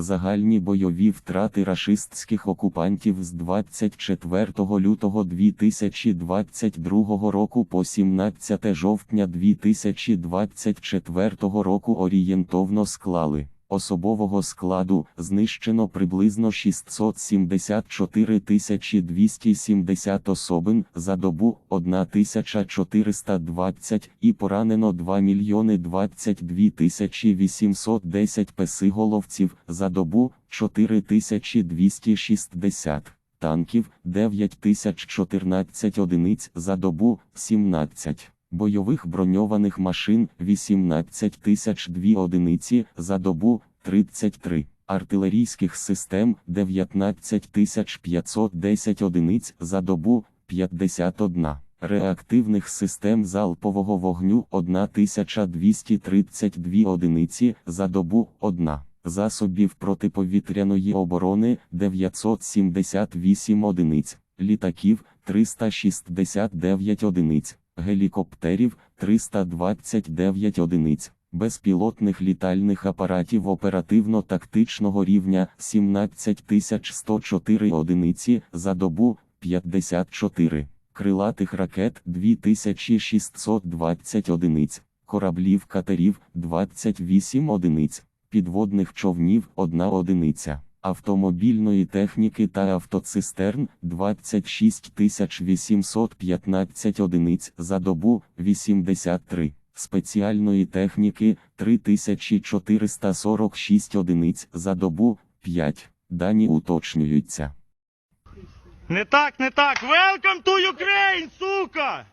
Загальні бойові втрати рашистських окупантів з 24 лютого 2022 року по 17 жовтня 2024 року орієнтовно склали. Особового складу знищено приблизно 674 270 особин за добу 1420 і поранено 2 мільйони 22 тисячі 810 песиголовців за добу 4260 танків 9014 одиниць за добу 17 бойових броньованих машин 18 тисяч 2 одиниці за добу 33 артилерійських систем 19 тисяч 510 одиниць за добу 51 реактивних систем залпового вогню 1232 одиниці за добу 1 засобів протиповітряної оборони 978 одиниць, літаків 369 одиниць, гелікоптерів 329 одиниць, безпілотних літальних апаратів оперативно-тактичного рівня 17104 одиниці за добу 54, крилатих ракет 2620 одиниць, кораблів катерів 28 одиниць, підводних човнів 1 одиниця. Автомобільної техніки та автоцистерн 26 815 одиниць за добу 83, спеціальної техніки 3446 одиниць за добу 5. Дані уточнюються. Не так, не так. Welcome to Ukraine, сука!